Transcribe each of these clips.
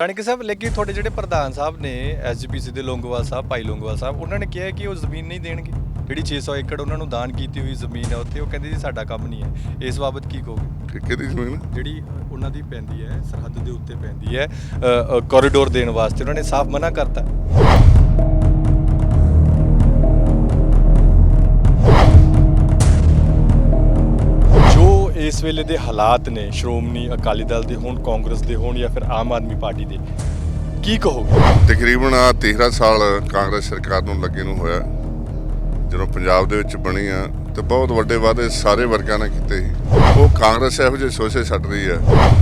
ਰਾਣਕੀ ਸਾਹਿਬ ਲੇਕਿਨ ਤੁਹਾਡੇ ਜਿਹੜੇ ਪ੍ਰਧਾਨ ਸਾਹਿਬ ਨੇ ਐਸਜੀਪੀਸੀ ਦੇ ਲੋਂਗੋਵਾਲ ਸਾਹਿਬ ਭਾਈ ਲੋਂਗੋਵਾਲ ਸਾਹਿਬ ਉਹਨਾਂ ਨੇ ਕਿਹਾ ਕਿ ਉਹ ਜ਼ਮੀਨ ਨਹੀਂ ਦੇਣਗੇ। ਜਿਹੜੀ 600 ਏਕੜ ਉਹਨਾਂ ਨੂੰ ਦਾਨ ਕੀਤੀ ਹੋਈ ਜ਼ਮੀਨ ਹੈ ਉੱਥੇ ਉਹ ਕਹਿੰਦੇ ਜੀ ਸਾਡਾ ਕੰਮ ਨਹੀਂ ਹੈ। ਇਸ ਬਾਬਤ ਕੀ ਕਹੋਗੇ? ਠੇਕੇ ਦੀ ਜ਼ਮੀਨ ਜਿਹੜੀ ਉਹਨਾਂ ਦੀ ਪੈਂਦੀ ਹੈ ਸਰਹੱਦ ਦੇ ਉੱਤੇ ਪੈਂਦੀ ਹੈ ਕੋਰੀਡੋਰ ਦੇਣ ਵਾਸਤੇ। ਉਹਨਾਂ ਨੇ ਸਾਫ਼ ਮਨਾ ਕਰਤਾ। ਇਸ ਵੇਲੇ ਦੇ ਹਾਲਾਤ ਨੇ, ਸ਼੍ਰੋਮਣੀ ਅਕਾਲੀ ਦਲ ਦੇ ਹੋਣ, ਕਾਂਗਰਸ ਦੇ ਹੋਣ ਜਾਂ ਫਿਰ ਆਮ ਆਦਮੀ ਪਾਰਟੀ ਦੇ। ਕੀ ਕਹੋਗੇ? ਤਕਰੀਬਨ ਆ 13 ਸਾਲ ਕਾਂਗਰਸ ਸਰਕਾਰ ਨੂੰ ਲੱਗੇ ਨੂੰ ਹੋਇਆ। ਜਦੋਂ ਪੰਜਾਬ ਦੇ ਵਿੱਚ ਬਣੀ ਆ, ਤੇ ਬਹੁਤ ਵੱਡੇ ਵਾਅਦੇ ਸਾਰੇ ਵਰਗਾਂ ਨੇ ਕੀਤੇ ਸੀ। ਉਹ ਕਾਂਗਰਸ ਇਹੋ ਜਿਹੇ ਸੋਚੇ ਛੱਡ ਰਹੀ ਹੈ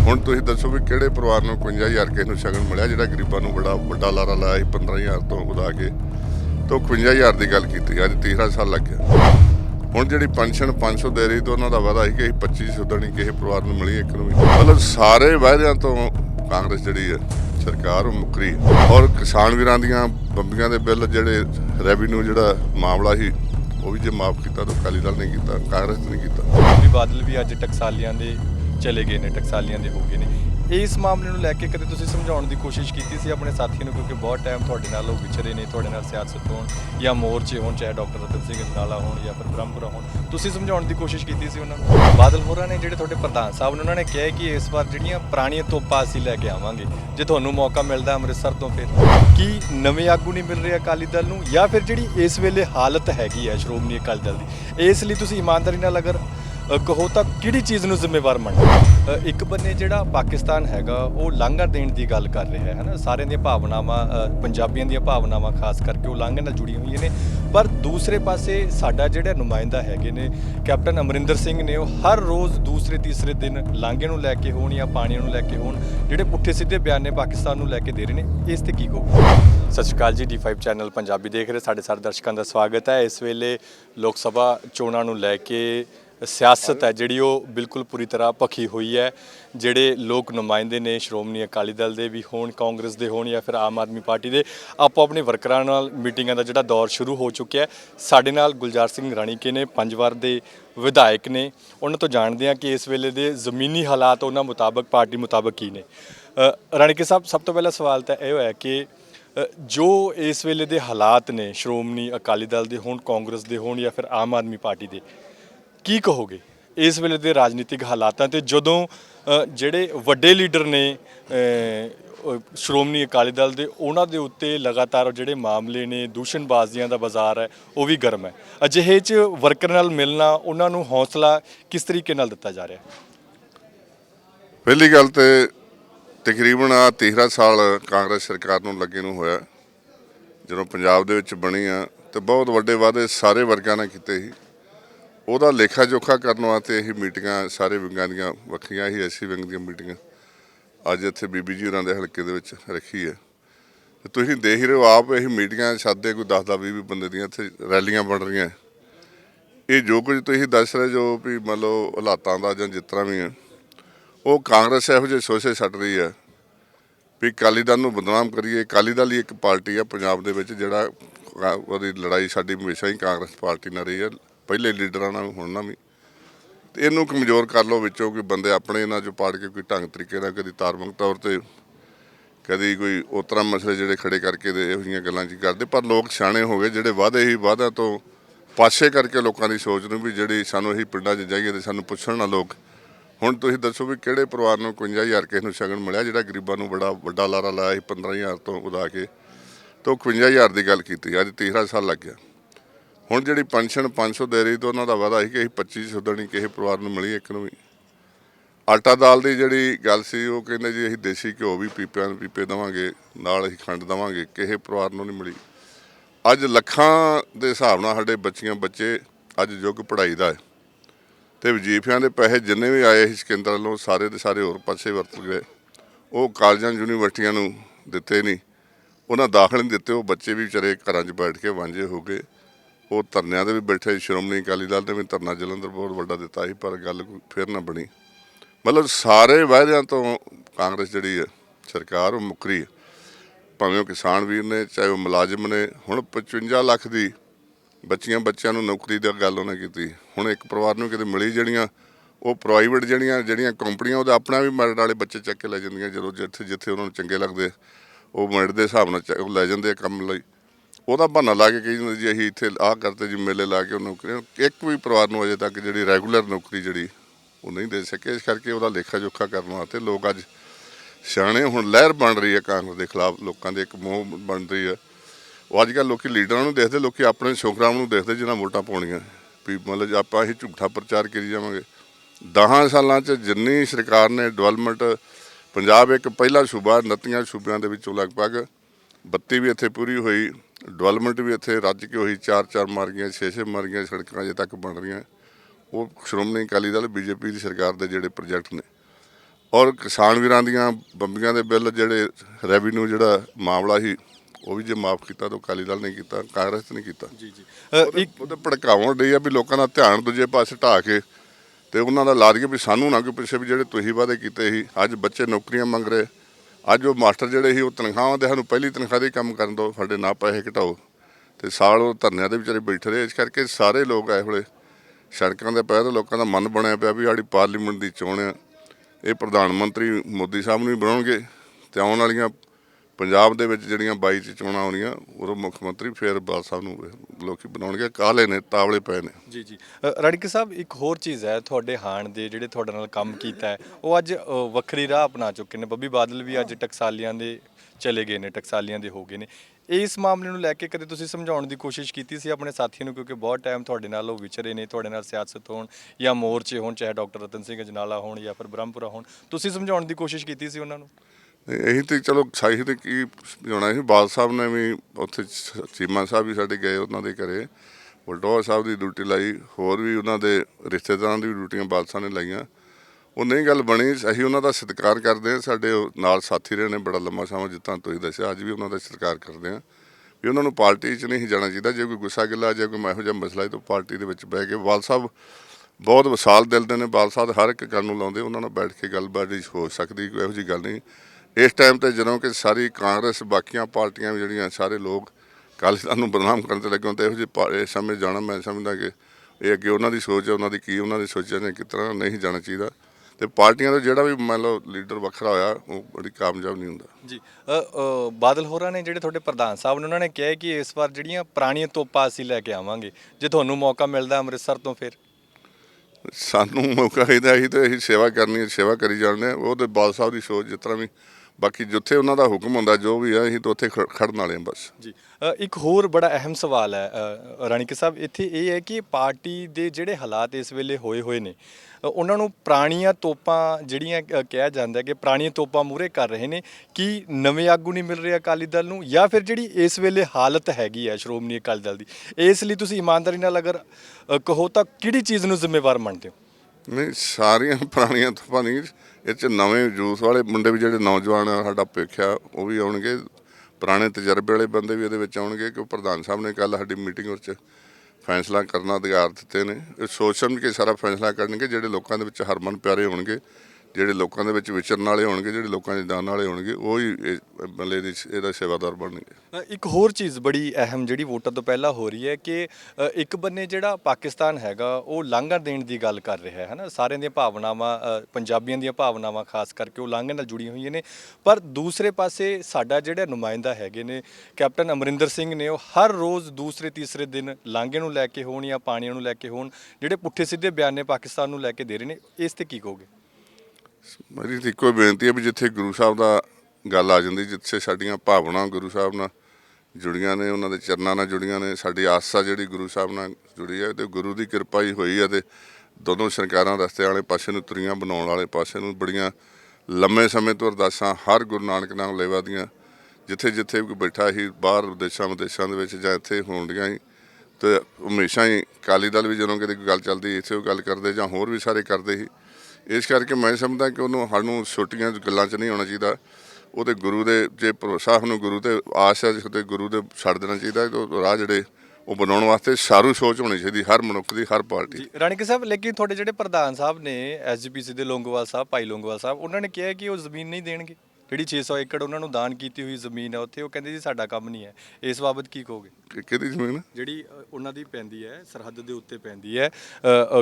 ਹੁਣ ਤੁਸੀਂ ਦੱਸੋ ਵੀ ਕਿਹੜੇ ਪਰਿਵਾਰ ਨੂੰ 51000 ਕਿਸੇ ਨੂੰ ਸ਼ਗਨ ਮਿਲਿਆ, ਜਿਹੜਾ ਗਰੀਬਾਂ ਨੂੰ ਬੜਾ ਵੱਡਾ ਲਾਰਾ ਲਾਇਆ ਸੀ 15000 ਤੋਂ ਵਧਾ ਕੇ। ਤੋਂ 51000 ਦੀ ਗੱਲ ਕੀਤੀ, ਅੱਜ 13 ਸਾਲ ਲੱਗ ਗਿਆ। ਹੁਣ ਜਿਹੜੀ ਪੈਨਸ਼ਨ 500 ਦੇ ਰਹੀ ਤਾਂ ਉਹਨਾਂ ਦਾ ਵਾਅਦਾ ਸੀ ਕਿ ਅਸੀਂ 2500 ਦੇਣੀ, ਕਿਸੇ ਪਰਿਵਾਰ ਨੂੰ ਮਿਲੀ ਇੱਕ ਨੂੰ ਵੀ। ਮਤਲਬ ਸਾਰੇ ਵਾਅਦਿਆਂ ਤੋਂ ਕਾਂਗਰਸ ਜਿਹੜੀ ਹੈ, ਸਰਕਾਰ ਉਹ ਮੁਕਰੀ ਔਰ ਕਿਸਾਨ ਵੀਰਾਂ ਦੀਆਂ ਬੰਬੀਆਂ ਦੇ ਬਿੱਲ ਜਿਹੜੇ ਰੈਵਨਿਊ ਜਿਹੜਾ ਮਾਮਲਾ ਸੀ, ਉਹ ਵੀ ਜੇ ਮਾਫ ਕੀਤਾ ਤਾਂ ਅਕਾਲੀ ਦਲ ਨੇ ਕੀਤਾ, ਕਾਂਗਰਸ ਨੇ ਨਹੀਂ ਕੀਤਾ। ਵੀ ਬਾਦਲ ਵੀ ਅੱਜ ਟਕਸਾਲੀਆਂ ਦੇ ਚਲੇ ਗਏ ਨੇ, ਟਕਸਾਲੀਆਂ ਦੇ ਹੋ ਗਏ ਨੇ। ਇਸ ਮਾਮਲੇ ਨੂੰ ਲੈ ਕੇ ਕਦੇ ਤੁਸੀਂ ਸਮਝਾਉਣ ਦੀ ਕੋਸ਼ਿਸ਼ ਕੀਤੀ ਸੀ ਆਪਣੇ ਸਾਥੀਆਂ ਨੂੰ? ਕਿਉਂਕਿ ਬਹੁਤ ਟਾਈਮ ਤੁਹਾਡੇ ਨਾਲ ਉਹ ਵਿਚਰੇ ਨੇ, ਤੁਹਾਡੇ ਨਾਲ ਸਿਆਸਤ ਹੋਣ ਜਾਂ ਮੋਰਚੇ ਹੋਣ, ਚਾਹੇ ਡਾਕਟਰ ਰਤਨ ਸਿੰਘ ਨਾਲਾ ਹੋਣ ਜਾਂ ਫਿਰ ਬ੍ਰਹਮਪੁਰਾ ਹੋਣ। ਤੁਸੀਂ ਸਮਝਾਉਣ ਦੀ ਕੋਸ਼ਿਸ਼ ਕੀਤੀ ਸੀ ਉਹਨਾਂ ਨੂੰ? ਬਾਦਲ ਹੋਰਾਂ ਨੇ ਜਿਹੜੇ ਤੁਹਾਡੇ ਪ੍ਰਧਾਨ ਸਾਹਿਬ ਨੇ, ਉਹਨਾਂ ਨੇ ਕਿਹਾ ਕਿ ਇਸ ਵਾਰ ਜਿਹੜੀਆਂ ਪੁਰਾਣੀਆਂ ਤੋਪਾਂ ਅਸੀਂ ਲੈ ਕੇ ਆਵਾਂਗੇ, ਜੇ ਤੁਹਾਨੂੰ ਮੌਕਾ ਮਿਲਦਾ ਅੰਮ੍ਰਿਤਸਰ ਤੋਂ ਫਿਰ, ਕੀ ਨਵੇਂ ਆਗੂ ਨਹੀਂ ਮਿਲ ਰਹੇ ਅਕਾਲੀ ਦਲ ਨੂੰ? ਜਾਂ ਫਿਰ ਜਿਹੜੀ ਇਸ ਵੇਲੇ ਹਾਲਤ ਹੈਗੀ ਹੈ ਸ਼੍ਰੋਮਣੀ ਅਕਾਲੀ ਦਲ ਦੀ, ਇਸ ਲਈ ਤੁਸੀਂ ਇਮਾਨਦਾਰੀ ਨਾਲ ਅਗਰ ਕਹੋ ਤਾਂ ਕਿਹੜੀ ਚੀਜ਼ ਨੂੰ ਜ਼ਿੰਮੇਵਾਰ ਮੰਨਦੇ ਇੱਕ ਬੰਨੇ ਜਿਹੜਾ ਪਾਕਿਸਤਾਨ ਹੈਗਾ, ਉਹ ਲਾਂਘਾ ਦੇਣ ਦੀ ਗੱਲ ਕਰ ਰਿਹਾ ਹੈ ਨਾ ਸਾਰਿਆਂ ਦੀਆਂ ਭਾਵਨਾਵਾਂ ਪੰਜਾਬੀਆਂ ਦੀਆਂ ਭਾਵਨਾਵਾਂ ਖਾਸ ਕਰਕੇ ਉਹ ਲਾਂਘੇ ਨਾਲ ਜੁੜੀਆਂ ਹੋਈਆਂ ਨੇ। ਪਰ ਦੂਸਰੇ ਪਾਸੇ ਸਾਡਾ ਜਿਹੜਾ ਨੁਮਾਇੰਦਾ ਹੈਗੇ ਨੇ, ਕੈਪਟਨ ਅਮਰਿੰਦਰ ਸਿੰਘ ਨੇ ਉਹ ਹਰ ਰੋਜ਼ ਦੂਸਰੇ, ਤੀਸਰੇ ਦਿਨ ਲਾਂਘੇ ਨੂੰ ਲੈ ਕੇ ਹੋਣ ਜਾਂ ਪਾਣੀ ਨੂੰ ਲੈ ਕੇ ਹੋਣ, ਜਿਹੜੇ ਪੁੱਠੇ ਸਿੱਧੇ ਬਿਆਨ ਨੇ ਪਾਕਿਸਤਾਨ ਨੂੰ ਲੈ ਕੇ ਦੇ ਰਹੇ ਨੇ, ਇਸ ਤੇ ਕੀ ਕਹੋ ਸਤਿ ਸ਼੍ਰੀ ਅਕਾਲ ਜੀ D5 ਚੈਨਲ ਪੰਜਾਬੀ ਦੇਖ ਰਹੇ ਸਾਡੇ ਸਾਰੇ ਦਰਸ਼ਕਾਂ ਦਾ ਸਵਾਗਤ ਹੈ। ਇਸ ਵੇਲੇ ਲੋਕ ਸਭਾ ਚੋਣਾਂ ਨੂੰ ਲੈ ਕੇ ਸਿਆਸਤ ਹੈ ਜਿਹੜੀ ਉਹ ਬਿਲਕੁਲ ਪੂਰੀ ਤਰ੍ਹਾਂ ਭਖੀ ਹੋਈ ਹੈ। ਜਿਹੜੇ ਲੋਕ ਨੁਮਾਇੰਦੇ ਨੇ, ਸ਼੍ਰੋਮਣੀ ਅਕਾਲੀ ਦਲ ਦੇ ਵੀ ਹੋਣ, ਕਾਂਗਰਸ ਦੇ ਹੋਣ ਜਾਂ ਫਿਰ ਆਮ ਆਦਮੀ ਪਾਰਟੀ ਦੇ, ਆਪੋ ਆਪਣੇ ਵਰਕਰਾਂ ਨਾਲ ਮੀਟਿੰਗਾਂ ਦਾ ਜਿਹੜਾ ਦੌਰ ਸ਼ੁਰੂ ਹੋ ਚੁੱਕਿਆ ਹੈ। ਸਾਡੇ ਨਾਲ ਗੁਲਜ਼ਾਰ ਸਿੰਘ ਰਾਣੀਕੇ ਨੇ, ਪੰਜ ਵਾਰ ਦੇ ਵਿਧਾਇਕ ਨੇ। ਉਹਨਾਂ ਤੋਂ ਜਾਣਦੇ ਹਾਂ ਕਿ ਇਸ ਵੇਲੇ ਦੇ ਜ਼ਮੀਨੀ ਹਾਲਾਤ ਉਹਨਾਂ ਮੁਤਾਬਕ, ਪਾਰਟੀ ਮੁਤਾਬਕ ਕੀ ਨੇ। ਰਾਣੀਕੇ ਸਾਹਿਬ, ਸਭ ਤੋਂ ਪਹਿਲਾ ਸਵਾਲ ਤਾਂ ਇਹ ਹੋਇਆ ਕਿ ਜੋ ਇਸ ਵੇਲੇ ਦੇ ਹਾਲਾਤ ਨੇ, ਸ਼੍ਰੋਮਣੀ ਅਕਾਲੀ ਦਲ ਦੇ ਹੋਣ, ਕਾਂਗਰਸ ਦੇ ਹੋਣ ਜਾਂ ਫਿਰ ਆਮ ਆਦਮੀ ਪਾਰਟੀ ਦੇ ਕੀ ਕਹੋਗੇ ਇਸ ਵੇਲੇ ਦੇ ਰਾਜਨੀਤਿਕ ਹਾਲਾਤਾਂ ਤੇ ਜਦੋਂ ਜਿਹੜੇ ਵੱਡੇ ਲੀਡਰ ਨੇ ਸ਼੍ਰੋਮਣੀ ਅਕਾਲੀ ਦਲ ਦੇ, ਉਹਨਾਂ ਦੇ ਉੱਤੇ ਲਗਾਤਾਰ ਜਿਹੜੇ ਮਾਮਲੇ ਨੇ, ਦੂਸ਼ਣਬਾਜ਼ੀਆਂ ਦਾ ਬਾਜ਼ਾਰ ਹੈ, ਉਹ ਵੀ ਗਰਮ ਹੈ। ਅਜਿਹੇ 'ਚ ਵਰਕਰ ਨਾਲ ਮਿਲਣਾ, ਉਹਨਾਂ ਨੂੰ ਹੌਸਲਾ ਕਿਸ ਤਰੀਕੇ ਨਾਲ ਦਿੱਤਾ ਜਾ ਰਿਹਾ ਪਹਿਲੀ ਗੱਲ ਤੇ ਤਕਰੀਬਨ ਆ 13 ਸਾਲ ਕਾਂਗਰਸ ਸਰਕਾਰ ਨੂੰ ਲੱਗੇ ਨੂੰ ਹੋਇਆ। ਜਦੋਂ ਪੰਜਾਬ ਦੇ ਵਿੱਚ ਬਣੀ ਆ, ਤੇ ਬਹੁਤ ਵੱਡੇ ਵਾਅਦੇ ਸਾਰੇ ਵਰਗਾਂ ਨੇ ਕੀਤੇ ਸੀ। ਉਹਦਾ ਲੇਖਾ ਜੋਖਾ ਕਰਨ ਵਾਸਤੇ ਇਹ ਮੀਟਿੰਗਾਂ, ਸਾਰੇ ਵਿੰਗਾਂ ਦੀਆਂ ਵੱਖਰੀਆਂ ਹੀ ਐਸੀ ਵਿੰਗ ਦੀਆਂ ਮੀਟਿੰਗਾਂ ਅੱਜ ਇੱਥੇ ਬੀਬੀ ਜੀ ਹੋਰਾਂ ਦੇ ਹਲਕੇ ਦੇ ਵਿੱਚ ਰੱਖੀ ਹੈ। ਤੇ ਤੁਸੀਂ ਦੇਖ ਹੀ ਰਹੇ ਹੋ ਆਪ ਇਹ ਮੀਟਿੰਗਾਂ ਸਾਦੇ ਕੋਈ 10 10 20 ਬੰਦੇ ਦੀਆਂ ਇੱਥੇ ਰੈਲੀਆਂ ਬਣ ਰਹੀਆਂ। ਇਹ ਜੋ ਕੁਝ ਤੁਸੀਂ ਦੱਸ ਰਹੇ ਜੋ ਵੀ ਮੰਨ ਲਓ ਹਾਲਾਤਾਂ ਦਾ ਜਾਂ ਜਿਸ ਤਰ੍ਹਾਂ ਵੀ ਹੈ, ਉਹ ਕਾਂਗਰਸ ਇਹੋ ਜਿਹੇ ਸੋਸ਼ੇ ਛੱਡ ਰਹੀ ਹੈ ਵੀ ਅਕਾਲੀ ਦਲ ਨੂੰ ਬਦਨਾਮ ਕਰੀਏ। ਅਕਾਲੀ ਦਲ ਹੀ ਇੱਕ ਪਾਰਟੀ ਆ ਪੰਜਾਬ ਦੇ ਵਿੱਚ ਜਿਹੜਾ ਉਹਦੀ ਲੜਾਈ ਸਾਡੀ ਹਮੇਸ਼ਾ ਹੀ ਕਾਂਗਰਸ ਪਾਰਟੀ ਨਾਲ ਰਹੀ ਹੈ। ਪਹਿਲੇ ਲੀਡਰਾਂ ਨਾਲ ਹੁਣ ਨਾ ਵੀ। ਤੇ ਇਹਨੂੰ ਕਮਜ਼ੋਰ ਕਰ ਲਓ ਵਿੱਚੋਂ ਕੋਈ ਬੰਦੇ ਆਪਣੇ ਇਹਨਾਂ ਚੋਂ ਪਾੜ ਕੇ ਕੋਈ ਢੰਗ ਤਰੀਕੇ ਨਾਲ ਕਦੀ ਧਾਰਮਿਕ ਤੌਰ ਤੇ ਕਦੀ ਕੋਈ ਉਤਰਾ ਮਸਲੇ ਜਿਹੜੇ ਖੜੇ ਕਰਕੇ ਤੇ ਇਹੋ ਜਿਹੀਆਂ ਗੱਲਾਂ ਜੀ ਕਰਦੇ। ਪਰ ਲੋਕ ਸਿਆਣੇ ਹੋ ਗਏ ਜਿਹੜੇ ਵਾਅਦੇ ਹੀ ਵਾਅਦਿਆਂ ਤੋਂ ਪਾਸੇ ਕਰਕੇ ਲੋਕਾਂ ਦੀ ਸੋਚ ਨੂੰ ਵੀ ਜਿਹੜੀ ਸਾਨੂੰ ਇਹੀ ਪਿੰਡਾਂ 'ਚ ਜਾਈਏ ਤੇ ਸਾਨੂੰ ਪੁੱਛਣ ਨਾ ਲੋਕ। ਹੁਣ ਤੁਸੀਂ ਦੱਸੋ ਵੀ ਕਿਹੜੇ ਪਰਿਵਾਰ ਨੂੰ 51000 ਕਿਸੇ ਨੂੰ ਸ਼ਗਨ ਮਿਲਿਆ ਜਿਹੜਾ ਗਰੀਬਾਂ ਨੂੰ ਬੜਾ ਵੱਡਾ ਲਾਰਾ ਲਾਇਆ ਸੀ 15000 ਤੋਂ ਵਧਾ ਕੇ। ਤੋਂ 51000 ਦੀ ਗੱਲ ਕੀਤੀ। ਅੱਜ 13 ਸਾਲ ਲੱਗ ਗਿਆ। ਹੁਣ ਜਿਹੜੀ ਪੈਨਸ਼ਨ 500 ਦੇ ਰਹੀ ਤਾਂ ਉਹਨਾਂ ਦਾ ਵਾਅਦਾ ਸੀ ਕਿ ਅਸੀਂ 2500 ਦੇਣੀ, ਕਿਸੇ ਪਰਿਵਾਰ ਨੂੰ ਮਿਲੀ ਇੱਕ ਨੂੰ ਵੀ। ਆਟਾ ਦਾਲ ਦੀ ਜਿਹੜੀ ਗੱਲ ਸੀ, ਉਹ ਕਹਿੰਦੇ ਜੀ ਅਸੀਂ ਦੇਸੀ ਘਿਓ ਵੀ ਪੀਪਿਆਂ ਨੂੰ ਪੀਪੇ ਦਵਾਂਗੇ, ਨਾਲ ਅਸੀਂ ਖੰਡ ਦਵਾਂਗੇ, ਕਿਸੇ ਪਰਿਵਾਰ ਨੂੰ ਨਹੀਂ ਮਿਲੀ। ਅੱਜ ਲੱਖਾਂ ਦੇ ਹਿਸਾਬ ਨਾਲ ਸਾਡੇ ਬੱਚੀਆਂ, ਬੱਚੇ ਅੱਜ ਯੁੱਗ ਪੜ੍ਹਾਈ ਦਾ ਹੈ। ਤੇ ਵਜੀਫਿਆਂ ਦੇ ਪੈਸੇ ਜਿੰਨੇ ਵੀ ਆਏ ਸੀ ਸਿਕੰਦਰ ਵੱਲੋਂ, ਸਾਰੇ ਦੇ ਸਾਰੇ ਹੋਰ ਪਾਸੇ ਵਰਤ ਗਏ ਉਹ ਕਾਲਜਾਂ, ਯੂਨੀਵਰਸਿਟੀਆਂ ਨੂੰ ਦਿੱਤੇ ਨਹੀਂ। ਉਹਨਾਂ ਦਾਖਲ ਨਹੀਂ ਦਿੱਤੇ, ਉਹ ਬੱਚੇ ਵੀ ਵਿਚਾਰੇ ਘਰਾਂ 'ਚ ਬੈਠ ਕੇ ਵਾਂਝੇ ਹੋ ਗਏ। ਉਹ ਧਰਨਿਆਂ ਦੇ ਵੀ ਬੈਠੇ ਸ਼੍ਰੋਮਣੀ ਅਕਾਲੀ ਦਲ ਨੇ ਵੀ ਧਰਨਾ ਜਲੰਧਰ ਬਹੁਤ ਵੱਡਾ ਦਿੱਤਾ ਸੀ, ਪਰ ਗੱਲ ਕੋਈ ਫਿਰ ਨਾ ਬਣੀ। ਮਤਲਬ ਸਾਰੇ ਵਾਅਦਿਆਂ ਤੋਂ ਕਾਂਗਰਸ ਜਿਹੜੀ ਹੈ, ਸਰਕਾਰ ਉਹ ਮੁਕਰੀ ਹੈ। ਭਾਵੇਂ ਉਹ ਕਿਸਾਨ ਵੀਰ ਨੇ, ਚਾਹੇ ਉਹ ਮੁਲਾਜ਼ਮ ਨੇ, ਹੁਣ 55 ਲੱਖ ਦੀ ਬੱਚੀਆਂ ਬੱਚਿਆਂ ਨੂੰ ਨੌਕਰੀ ਦੀ ਗੱਲ ਉਹਨੇ ਕੀਤੀ। ਹੁਣ ਇੱਕ ਪਰਿਵਾਰ ਨੂੰ ਕਿਤੇ ਮਿਲੀ ਜਿਹੜੀਆਂ ਉਹ ਪ੍ਰਾਈਵੇਟ ਜਿਹੜੀਆਂ ਜਿਹੜੀਆਂ ਕੰਪਨੀਆਂ, ਉਹਦਾ ਆਪਣਾ ਵੀ ਮੈਰਿਟ ਵਾਲੇ ਬੱਚੇ ਚੱਕ ਕੇ ਲੈ ਜਾਂਦੀਆਂ, ਜਦੋਂ ਜਿੱਥੇ ਜਿੱਥੇ ਉਹਨਾਂ ਨੂੰ ਚੰਗੇ ਲੱਗਦੇ, ਉਹ ਮੈਰਿਟ ਦੇ ਹਿਸਾਬ ਨਾਲ ਲੈ ਜਾਂਦੇ ਆ ਕੰਮ ਲਈ। ਉਹਦਾ ਬਹਾਨਾ ਲਾ ਕੇ ਕਹੀ ਜਾਂਦੇ ਜੀ, ਅਸੀਂ ਇੱਥੇ ਆਹ ਕਰਤੇ ਜੀ, ਮੇਲੇ ਲਾ ਕੇ ਉਹ ਨੌਕਰੀਆਂ ਇੱਕ ਵੀ ਪਰਿਵਾਰ ਨੂੰ ਅਜੇ ਤੱਕ ਜਿਹੜੀ ਰੈਗੂਲਰ ਨੌਕਰੀ ਜਿਹੜੀ, ਉਹ ਨਹੀਂ ਦੇ ਸਕੇ। ਇਸ ਕਰਕੇ ਉਹਦਾ ਲੇਖਾ ਜੋਖਾ ਕਰਨ ਵਾਸਤੇ ਲੋਕ ਅੱਜ ਸਿਆਣੇ, ਹੁਣ ਲਹਿਰ ਬਣ ਰਹੀ ਹੈ ਕਾਂਗਰਸ ਦੇ ਖਿਲਾਫ। ਲੋਕਾਂ ਦੇ ਇੱਕ ਮੋਹ ਬਣ ਰਹੀ ਹੈ। ਉਹ ਅੱਜ ਕੱਲ੍ਹ ਲੋਕੀ ਲੀਡਰਾਂ ਨੂੰ ਦੇਖਦੇ, ਲੋਕੀ ਆਪਣੇ ਸ਼ੋਕਰਾਮ ਨੂੰ ਦੇਖਦੇ ਜਿਹਨਾਂ ਵੋਟਾਂ ਪਾਉਣੀਆਂ। ਵੀ ਮਤਲਬ ਆਪਾਂ ਇਹ ਝੂਠਾ ਪ੍ਰਚਾਰ ਕਰੀ ਜਾਵਾਂਗੇ। 10 ਸਾਲਾਂ 'ਚ ਜਿੰਨੀ ਸਰਕਾਰ ਨੇ ਡਿਵੈਲਪਮੈਂਟ ਪੰਜਾਬ ਇੱਕ ਪਹਿਲਾ ਸੂਬਾ ਨਤੀਆਂ ਸੂਬਿਆਂ ਦੇ ਵਿੱਚੋਂ ਲਗਭਗ ਬੱਤੀ ਵੀ ਇੱਥੇ ਪੂਰੀ ਹੋਈ। ਡਿਵੈਲਪਮੈਂਟ ਵੀ ਇੱਥੇ ਰੱਜ ਕੇ ਹੋਈ ਚਾਰ ਚਾਰ ਮਾਰ ਗਈਆਂ ਛੇ ਛੇ ਮਾਰ ਗਈਆਂ ਸੜਕਾਂ ਅਜੇ ਤੱਕ ਬਣ ਰਹੀਆਂ। ਉਹ ਸ਼੍ਰੋਮਣੀ ਅਕਾਲੀ ਦਲ ਬੀਜੇਪੀ ਦੀ ਸਰਕਾਰ ਦੇ ਜਿਹੜੇ ਪ੍ਰੋਜੈਕਟ ਨੇ। ਔਰ ਕਿਸਾਨ ਵੀਰਾਂ ਦੀਆਂ ਬੰਬੀਆਂ ਦੇ ਬਿੱਲ ਜਿਹੜੇ ਰੈਵਨਿਊ ਜਿਹੜਾ ਮਾਮਲਾ ਸੀ ਉਹ ਵੀ ਜੇ ਮਾਫ ਕੀਤਾ ਤਾਂ ਅਕਾਲੀ ਦਲ ਨੇ ਕੀਤਾ ਕਾਂਗਰਸ ਨੇ ਕੀਤਾ। ਜੀ ਜੀ। ਇੱਕ ਉਹਦੇ ਭੜਕਾਉਣ ਡਈ ਆ ਵੀ ਲੋਕਾਂ ਦਾ ਧਿਆਨ ਦੂਜੇ ਪਾਸੇ ਢਾ ਕੇ ਤੇ ਉਹਨਾਂ ਦਾ ਲਾ ਦਈਏ ਵੀ ਸਾਨੂੰ ਨਾ ਕੋਈ ਪਿੱਛੇ ਵੀ ਜਿਹੜੇ ਤੁਸੀਂ ਵਾਅਦੇ ਕੀਤੇ ਸੀ ਅੱਜ ਬੱਚੇ ਨੌਕਰੀਆਂ ਮੰਗ ਰਹੇ। ਅੱਜ ਉਹ ਮਾਸਟਰ ਜਿਹੜੇ ਸੀ, ਉਹ ਤਨਖਾਹਾਂ ਦੇ ਸਾਨੂੰ ਪਹਿਲੀ ਤਨਖਾਹ ਦੇ ਕੰਮ ਕਰਨ ਦਿਓ, ਸਾਡੇ ਨਾ ਪੈਸੇ ਘਟਾਓ। ਤੇ ਸਾਲ ਉਹ ਧਰਨਿਆਂ ਦੇ ਵਿਚਾਰੇ ਬੈਠੇ ਰਹੇ, ਇਸ ਕਰਕੇ ਸਾਰੇ ਲੋਕ ਆਏ ਵੇਲੇ ਸੜਕਾਂ ਦੇ ਪੈ ਲੋਕਾਂ ਦਾ ਮਨ ਬਣਿਆ ਪਿਆ ਵੀ ਸਾਡੀ ਪਾਰਲੀਮੈਂਟ ਦੀ ਚੋਣ ਆ। ਇਹ ਪ੍ਰਧਾਨ ਮੰਤਰੀ ਮੋਦੀ ਸਾਹਿਬ ਨੂੰ ਵੀ ਬਣਾਉਣਗੇ, ਤੇ ਆਉਣ ਵਾਲੀਆਂ ਪੰਜਾਬ ਦੇ ਵਿੱਚ ਜਿਹੜੀਆਂ 22 ਚ ਚੋਣਾਂ ਆਉਣੀਆਂ ਉਦੋਂ ਮੁੱਖ ਮੰਤਰੀ ਫੇਰ ਬਾਲ ਸਾਹਿਬ ਨੂੰ ਲੋਕੀ ਬਣਾਉਣਗੇ। ਕਾਲੇ ਨੇ ਤਾਵਲੇ ਪਏ ਨੇ। ਜੀ ਜੀ। ਅ, ਸਾਹਿਬ ਇੱਕ ਹੋਰ ਚੀਜ਼ ਹੈ ਤੁਹਾਡੇ ਹਾਣ ਦੇ ਜਿਹੜੇ ਤੁਹਾਡੇ ਨਾਲ ਕੰਮ ਕੀਤਾ ਹੈ ਉਹ ਅੱਜ ਵੱਖਰੀ ਰਾਹ ਅਪਣਾ ਚੁੱਕੇ ਨੇ। ਬੱਬੀ ਬਾਦਲ ਵੀ ਅੱਜ ਟਕਸਾਲੀਆਂ ਦੇ ਚਲੇ ਗਏ ਨੇ ਟਕਸਾਲੀਆਂ ਦੇ ਹੋ ਗਏ ਨੇ। ਇਸ ਮਾਮਲੇ ਨੂੰ ਲੈ ਕੇ ਕਦੇ ਤੁਸੀਂ ਸਮਝਾਉਣ ਦੀ ਕੋਸ਼ਿਸ਼ ਕੀਤੀ ਸੀ ਆਪਣੇ ਸਾਥੀਆਂ ਨੂੰ ਕਿਉਂਕਿ ਬਹੁਤ ਟਾਈਮ ਤੁਹਾਡੇ ਨਾਲ ਉਹ ਵਿਚਰੇ ਨੇ ਤੁਹਾਡੇ ਨਾਲ ਸਿਆਸਤ ਹੋਣ ਜਾਂ ਮੋਰਚੇ ਹੋਣ ਚਾਹੇ ਡਾਕਟਰ ਰਤਨ ਸਿੰਘ ਅਜਨਾਲਾ ਹੋਣ ਜਾਂ ਫਿਰ ਬ੍ਰਹਮਪੁਰਾ ਹੋਣ। ਤੁਸੀਂ ਸਮਝਾਉਣ ਦੀ ਕੋਸ਼ਿਸ਼ ਕੀਤੀ ਸੀ ਉਹਨਾਂ ਨੂੰ? ਇਹੀ ਤੇ ਚਲੋ ਸ਼ਾਹੀ ਤੇ ਕੀ ਸਮਝਾਉਣਾ ਸੀ ਬਾਲ ਸਾਹਿਬ ਨੇ ਵੀ ਉੱਥੇ ਚੀਮਾ ਸਾਹਿਬ ਵੀ ਸਾਡੇ ਗਏ ਉਹਨਾਂ ਦੇ ਘਰੇ। ਬਲਟੋਆ ਸਾਹਿਬ ਦੀ ਡਿਊਟੀ ਲਾਈ, ਹੋਰ ਵੀ ਉਹਨਾਂ ਦੇ ਰਿਸ਼ਤੇਦਾਰਾਂ ਦੀ ਵੀ ਡਿਊਟੀਆਂ ਬਾਲ ਸਾਹਿਬ ਨੇ ਲਾਈਆਂ। ਉਹ ਨਹੀਂ ਗੱਲ ਬਣੀ, ਅਸੀਂ ਉਹਨਾਂ ਦਾ ਸਤਿਕਾਰ ਕਰਦੇ ਹਾਂ, ਸਾਡੇ ਉਹ ਨਾਲ ਸਾਥੀ ਰਹੇ ਨੇ, ਬੜਾ ਲੰਮਾ ਸਮਾਂ ਜਿੱਤਾਂ ਤੁਸੀਂ ਦੱਸਿਆ, ਅੱਜ ਵੀ ਉਹਨਾਂ ਦਾ ਸਤਿਕਾਰ ਕਰਦੇ ਹਾਂ। ਵੀ ਉਹਨਾਂ ਨੂੰ ਪਾਰਟੀ 'ਚ ਨਹੀਂ ਜਾਣਾ ਚਾਹੀਦਾ, ਜੇ ਕੋਈ ਗੁੱਸਾ ਗਿਲਾ, ਜੇ ਕੋਈ ਇਹੋ ਜਿਹਾ ਮਸਲਾ ਹੈ ਤਾਂ ਪਾਰਟੀ ਦੇ ਵਿੱਚ ਬਹਿ ਕੇ ਬਾਲ ਸਾਹਿਬ ਬਹੁਤ ਵਿਸ਼ਾਲ ਦਿਲ ਦੇ ਨੇ ਬਾਲ ਸਾਹਿਬ ਹਰ ਇੱਕ ਗੱਲ ਨੂੰ ਲਾਉਂਦੇ, ਉਹਨਾਂ ਨਾਲ ਬੈਠ ਕੇ ਗੱਲਬਾਤ ਹੀ ਹੋ ਸਕਦੀ, ਕੋਈ ਇਹੋ ਜਿਹੀ ਗੱਲ ਨਹੀਂ। ਇਸ ਟਾਈਮ ਤੇ ਜਦੋਂ ਕਿ ਸਾਰੀ ਕਾਂਗਰਸ ਬਾਕੀਆਂ ਪਾਰਟੀਆਂ ਵੀ ਜਿਹੜੀਆਂ ਸਾਰੇ ਲੋਕ ਕਾਲੀ ਦਲ ਨੂੰ ਬਦਨਾਮ ਕਰਨ ਤੇ ਲੱਗੇ ਹੁੰਦੇ ਇਹੋ ਜਿਹੇ ਇਹ ਸਮੇਂ ਜਾਣਾ ਮੈਂ ਸਮਝਦਾ ਕਿ ਇਹ ਅੱਗੇ ਉਹਨਾਂ ਦੀ ਸੋਚ ਹੈ ਉਹਨਾਂ ਦੀ ਕੀ ਉਹਨਾਂ ਦੀ ਸੋਚਾਂ ਨੇ ਕਿਸ ਤਰ੍ਹਾਂ ਨਹੀਂ ਜਾਣਾ ਚਾਹੀਦਾ। ਤੇ ਪਾਰਟੀਆਂ ਦਾ ਜਿਹੜਾ ਵੀ ਮੰਨ ਲਓ ਲੀਡਰ ਵੱਖਰਾ ਹੋਇਆ ਉਹ ਬੜੀ ਕਾਮਯਾਬ ਨਹੀਂ ਹੁੰਦਾ। ਜੀ ਬਾਦਲ ਹੋਰਾਂ ਨੇ ਜਿਹੜੇ ਤੁਹਾਡੇ ਪ੍ਰਧਾਨ ਸਾਹਿਬ ਨੇ ਉਹਨਾਂ ਨੇ ਕਿਹਾ ਕਿ ਇਸ ਵਾਰ ਜਿਹੜੀਆਂ ਪੁਰਾਣੀਆਂ ਤੋਪਾਂ ਅਸੀਂ ਲੈ ਕੇ ਆਵਾਂਗੇ ਜੇ ਤੁਹਾਨੂੰ ਮੌਕਾ ਮਿਲਦਾ ਅੰਮ੍ਰਿਤਸਰ ਤੋਂ ਫਿਰ। ਸਾਨੂੰ ਮੌਕਾ ਇਹਦਾ ਹੀ ਤੇ ਅਸੀਂ ਸੇਵਾ ਕਰਨੀ ਹੈ ਸੇਵਾ ਕਰੀ ਜਾਣੇ ਉਹ ਤੇ ਬਾਲ ਸਾਹਿਬ ਦੀ ਸੋਚ ਜਿਸ ਤਰ੍ਹਾਂ ਵੀ ਬਾਕੀ ਜਿੱਥੇ ਉਹਨਾਂ ਦਾ ਹੁਕਮ ਹੁੰਦਾ ਜੋ ਵੀ ਹੈ ਅਸੀਂ ਤਾਂ ਉੱਥੇ ਖ- ਖੜਨ ਵਾਲੇ ਹਾਂ ਬਸ। ਜੀ। ਅ, ਇੱਕ ਹੋਰ ਬੜਾ ਅਹਿਮ ਸਵਾਲ ਹੈ ਅ, ਰਾਣੀਕੇ ਸਾਹਿਬ ਇੱਥੇ ਇਹ ਹੈ ਕਿ ਪਾਰਟੀ ਦੇ ਜਿਹੜੇ ਹਾਲਾਤ ਇਸ ਵੇਲੇ ਹੋਏ ਹੋਏ ਨੇ ਅ, ਉਹਨਾਂ ਨੂੰ ਪੁਰਾਣੀਆਂ ਤੋਪਾਂ ਜਿਹੜੀਆਂ ਅ, ਕਿਹਾ ਜਾਂਦਾ ਹੈ ਕਿ ਪੁਰਾਣੀਆਂ ਤੋਪਾਂ ਮੂਰੇ ਕਰ ਰਹੇ ਨੇ ਕਿ ਨਵੇਂ ਆਗੂ ਨਹੀਂ ਮਿਲ ਰਹੇ ਅਕਾਲੀ ਦਲ ਨੂੰ ਜਾਂ ਫਿਰ ਜਿਹੜੀ ਇਸ ਵੇਲੇ ਹਾਲਤ ਹੈਗੀ ਹੈ ਸ਼੍ਰੋਮਣੀ ਅਕਾਲੀ ਦਲ ਦੀ ਇਸ ਲਈ ਤੁਸੀਂ ਇਮਾਨਦਾਰੀ ਨਾਲ ਅਗਰ ਅ, ਕਹੋ ਤਾਂ ਕਿਹੜੀ ਚੀਜ਼ ਨੂੰ ਜ਼ਿੰਮੇਵਾਰ ਮੰਨਦੇ ਹੋ? ਨਹੀਂ ਸਾਰੀਆਂ ਪੁਰਾਣੀਆਂ ਤਾਂ ਨਹੀਂ ਇਹ ਚ ਨਵੇਂ ਜੂਸ ਵਾਲੇ ਮੁੰਡੇ ਵੀ ਜਿਹੜੇ ਨੌਜਵਾਨ ਆ, ਸਾਡਾ ਪੇਖਿਆ ਉਹ ਵੀ ਆਉਣਗੇ। ਪੁਰਾਣੇ ਤਜਰਬੇ ਵਾਲੇ ਬੰਦੇ ਵੀ ਇਹਦੇ ਵਿੱਚ ਆਉਣਗੇ ਕਿ ਪ੍ਰਧਾਨ ਸਾਹਿਬ ਨੇ ਕੱਲ ਸਾਡੀ ਮੀਟਿੰਗ ਵਿੱਚ ਫੈਸਲਾ ਕਰਨਾ ਅਧਿਕਾਰ ਦਿੱਤੇ ਨੇ। ਇਹ ਸੋਚ ਸਮਝ ਕੇ ਸਾਰਾ ਫੈਸਲਾ ਕਰਨਗੇ, ਜਿਹੜੇ ਲੋਕਾਂ ਦੇ ਵਿੱਚ ਹਰਮਨ ਪਿਆਰੇ ਹੋਣਗੇ। ਜਿਹੜੇ ਲੋਕਾਂ ਦੇ ਵਿੱਚ ਵਿਚਰਨ ਵਾਲੇ ਹੋਣਗੇ ਜਿਹੜੇ ਲੋਕਾਂ ਦੇ ਦਾਨ ਵਾਲੇ ਹੋਣਗੇ ਉਹ ਹੀ ਇਹ ਬੰਦੇ ਦੀ ਇਹਦਾ ਸੇਵਾਦਾਰ ਬਣਨਗੇ। ਅ, ਇੱਕ ਹੋਰ ਚੀਜ਼ ਬੜੀ ਅਹਿਮ ਜਿਹੜੀ ਵੋਟਾਂ ਤੋਂ ਪਹਿਲਾਂ ਹੋ ਰਹੀ ਹੈ ਕਿ ਇੱਕ ਬੰਨੇ ਜਿਹੜਾ ਪਾਕਿਸਤਾਨ ਹੈਗਾ ਉਹ ਲਾਂਘਾ ਦੇਣ ਦੀ ਗੱਲ ਕਰ ਰਿਹਾ ਹੈ ਨਾ ਸਾਰਿਆਂ ਦੀਆਂ ਭਾਵਨਾਵਾਂ ਪੰਜਾਬੀਆਂ ਦੀਆਂ ਭਾਵਨਾਵਾਂ ਖਾਸ ਕਰਕੇ ਉਹ ਲਾਂਘੇ ਨਾਲ ਜੁੜੀਆਂ ਹੋਈਆਂ ਨੇ। ਪਰ ਦੂਸਰੇ ਪਾਸੇ ਸਾਡਾ ਜਿਹੜਾ ਨੁਮਾਇੰਦਾ ਹੈਗੇ ਨੇ ਕੈਪਟਨ ਅਮਰਿੰਦਰ ਸਿੰਘ ਨੇ ਉਹ ਹਰ ਰੋਜ਼ ਦੂਸਰੇ ਤੀਸਰੇ ਦਿਨ ਲਾਂਘੇ ਨੂੰ ਲੈ ਕੇ ਹੋਣ ਜਾਂ ਪਾਣੀਆਂ ਨੂੰ ਲੈ ਕੇ ਹੋਣ ਜਿਹੜੇ ਪੁੱਠੇ ਸਿੱਧੇ ਬਿਆਨੇ ਪਾਕਿਸਤਾਨ ਨੂੰ ਲੈ ਕੇ ਦੇ ਰਹੇ ਨੇ ਇਸ ਤੇ ਕੀ ਕਹੋਗੇ? ਮੇਰੀ ਤਾਂ ਇੱਕੋ ਹੀ ਬੇਨਤੀ ਹੈ ਵੀ ਜਿੱਥੇ ਗੁਰੂ ਸਾਹਿਬ ਦਾ ਗੱਲ ਆ ਜਾਂਦੀ, ਜਿੱਥੇ ਸਾਡੀਆਂ ਭਾਵਨਾ ਗੁਰੂ ਸਾਹਿਬ ਨਾਲ ਜੁੜੀਆਂ ਨੇ, ਉਹਨਾਂ ਦੇ ਚਰਨਾਂ ਨਾਲ ਜੁੜੀਆਂ ਨੇ, ਸਾਡੀ ਆਸਾ ਜਿਹੜੀ ਗੁਰੂ ਸਾਹਿਬ ਨਾਲ ਜੁੜੀ ਹੈ, ਤੇ ਗੁਰੂ ਦੀ ਕਿਰਪਾ ਹੀ ਹੋਈ ਹੈ ਤੇ ਦੋਨੋਂ ਸਰਕਾਰਾਂ ਰਸਤੇ ਵਾਲੇ ਪਾਸੇ ਨੂੰ ਤੁਰੀਆਂ ਬਣਾਉਣ ਵਾਲੇ ਪਾਸੇ ਨੂੰ ਬੜੀਆਂ ਲੰਮੇ ਸਮੇਂ ਤੋਂ ਅਰਦਾਸਾਂ ਹਰ ਗੁਰੂ ਨਾਨਕ ਨਾਮ ਲੈਵਾ ਦੀਆਂ, ਜਿੱਥੇ ਜਿੱਥੇ ਵੀ ਬੈਠਾ ਸੀ ਬਾਹਰ ਦੇਸ਼ਾਂ ਵਿਦੇਸ਼ਾਂ ਦੇ ਵਿੱਚ ਜਾਂ ਇੱਥੇ ਹੋਣਡੀਆਂ ਹੀ, ਤੇ ਹਮੇਸ਼ਾ ਹੀ ਕਾਲੀ ਦਲ ਵੀ ਜਦੋਂ ਕਿਤੇ ਗੱਲ ਚੱਲਦੀ, ਇੱਥੇ ਉਹ ਗੱਲ ਕਰਦੇ ਜਾਂ ਹੋਰ ਵੀ ਸਾਰੇ ਕਰਦੇ ਸੀ ਇਸ ਕਰਕੇ ਮੈਂ ਸਮਝਦਾ ਕਿ ਉਹਨੂੰ ਸਾਨੂੰ ਛੋਟੀਆਂ ਗੱਲਾਂ 'ਚ ਨਹੀਂ ਹੋਣਾ ਚਾਹੀਦਾ। ਉਹਦੇ ਗੁਰੂ ਦੇ ਜੇ ਭਰੋਸਾ ਸਾਨੂੰ ਗੁਰੂ ਤੇ ਆਸ ਹੈ ਤੇ ਗੁਰੂ ਦੇ ਛੱਡ ਦੇਣਾ ਚਾਹੀਦਾ ਉਹ ਰਾਹ ਜਿਹੜੇ ਉਹ ਬਣਾਉਣ ਵਾਸਤੇ ਸਾਰੂ ਸੋਚ ਹੋਣੀ ਚਾਹੀਦੀ ਹਰ ਮਨੁੱਖ ਦੀ ਹਰ ਪਾਰਟੀ ਜੀ ਰਾਣੀਕੇ ਸਾਹਿਬ ਲੇਕਿਨ ਤੁਹਾਡੇ ਜਿਹੜੇ ਪ੍ਰਧਾਨ ਸਾਹਿਬ ਨੇ ਐਸਜੀਪੀਸੀ ਦੇ ਲੋਂਗੋਵਾਲ ਸਾਹਿਬ ਭਾਈ ਲੋਂਗੋਵਾਲ ਸਾਹਿਬ ਉਹਨਾਂ ਨੇ ਕਿਹਾ ਕਿ ਉਹ ਜ਼ਮੀਨ ਨਹੀਂ ਦੇਣਗੇ। ਜਿਹੜੀ 600 ਏਕੜ ਉਹਨਾਂ ਨੂੰ ਦਾਨ ਕੀਤੀ ਹੋਈ ਜ਼ਮੀਨ ਹੈ ਉੱਥੇ ਉਹ ਕਹਿੰਦੇ ਜੀ ਸਾਡਾ ਕੰਮ ਨਹੀਂ ਹੈ। ਇਸ ਬਾਬਤ ਕੀ ਕਹੋਗੇ? ਕਿ ਕਿਹਦੀ ਜ਼ਮੀਨ ਜਿਹੜੀ ਉਹਨਾਂ ਦੀ ਪੈਂਦੀ ਹੈ ਸਰਹੱਦ ਦੇ ਉੱਤੇ ਪੈਂਦੀ ਹੈ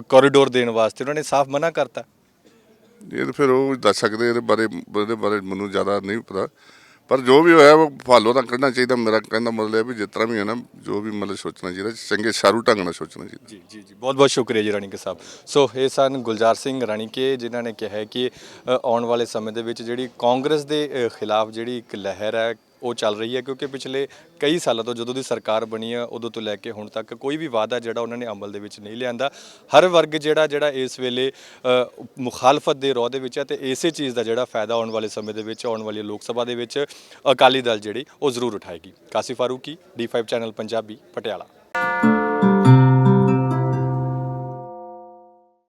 ਕੋਰੀਡੋਰ ਦੇਣ ਵਾਸਤੇ। ਉਹਨਾਂ ਨੇ ਸਾਫ਼ ਮਨਾ ਕਰਤਾ। ਇਹ ਤਾਂ ਫਿਰ ਉਹ ਦੱਸ ਸਕਦੇ ਇਹਦੇ ਬਾਰੇ ਇਹਦੇ ਬਾਰੇ ਮੈਨੂੰ ਜ਼ਿਆਦਾ ਨਹੀਂ ਪਤਾ। ਪਰ ਜੋ ਵੀ ਹੋਇਆ, ਉਹ ਫਾਲੋ ਤਾਂ ਕੱਢਣਾ ਚਾਹੀਦਾ। ਮੇਰਾ ਕਹਿੰਦਾ ਮਤਲਬ ਹੈ ਵੀ ਜਿਸ ਤਰ੍ਹਾਂ ਵੀ ਹੈ ਨਾ, ਜੋ ਵੀ ਮਤਲਬ ਸੋਚਣਾ ਚਾਹੀਦਾ, ਚੰਗੇ ਸ਼ਾਰੂ ਢੰਗ ਨਾਲ ਸੋਚਣਾ ਚਾਹੀਦਾ। ਜੀ ਜੀ ਜੀ। ਬਹੁਤ ਬਹੁਤ ਸ਼ੁਕਰੀਆ ਜੀ ਰਾਣੀਕੇ ਸਾਹਿਬ। ਸੋ ਇਹ ਸਨ ਗੁਲਜ਼ਾਰ ਸਿੰਘ ਰਾਣੀਕੇ, ਜਿਨ੍ਹਾਂ ਨੇ ਕਿਹਾ ਹੈ ਕਿ ਆਉਣ ਵਾਲੇ ਸਮੇਂ ਦੇ ਵਿੱਚ ਜਿਹੜੀ ਕਾਂਗਰਸ ਦੇ ਖਿਲਾਫ ਜਿਹੜੀ ਇੱਕ ਲਹਿਰ ਹੈ ਉਹ ਚੱਲ ਰਹੀ ਹੈ, ਕਿਉਂਕਿ ਪਿਛਲੇ ਕਈ ਸਾਲਾਂ ਤੋਂ ਜਦੋਂ ਦੀ ਸਰਕਾਰ ਬਣੀ ਹੈ, ਉਦੋਂ ਤੋਂ ਲੈ ਕੇ ਹੁਣ ਤੱਕ ਕੋਈ ਵੀ ਵਾਅਦਾ ਜਿਹੜਾ ਉਹਨਾਂ ਨੇ ਅਮਲ ਦੇ ਵਿੱਚ ਨਹੀਂ ਲਿਆਂਦਾ। ਹਰ ਵਰਗ ਜਿਹੜਾ ਜਿਹੜਾ ਇਸ ਵੇਲੇ ਮੁਖਾਲਫਤ ਦੇ ਰੋਹ ਦੇ ਵਿੱਚ ਹੈ ਤੇ ਇਸੇ ਚੀਜ਼ ਦਾ ਜਿਹੜਾ ਫਾਇਦਾ ਆਉਣ ਵਾਲੇ ਸਮੇਂ ਦੇ ਵਿੱਚ, ਆਉਣ ਵਾਲੀ ਲੋਕ ਸਭਾ ਦੇ ਵਿੱਚ ਅਕਾਲੀ ਦਲ ਜਿਹੜੀ, ਉਹ ਜ਼ਰੂਰ ਉਠਾਏਗੀ। Kasi Farooqui D5 channel Punjabi, Patiala.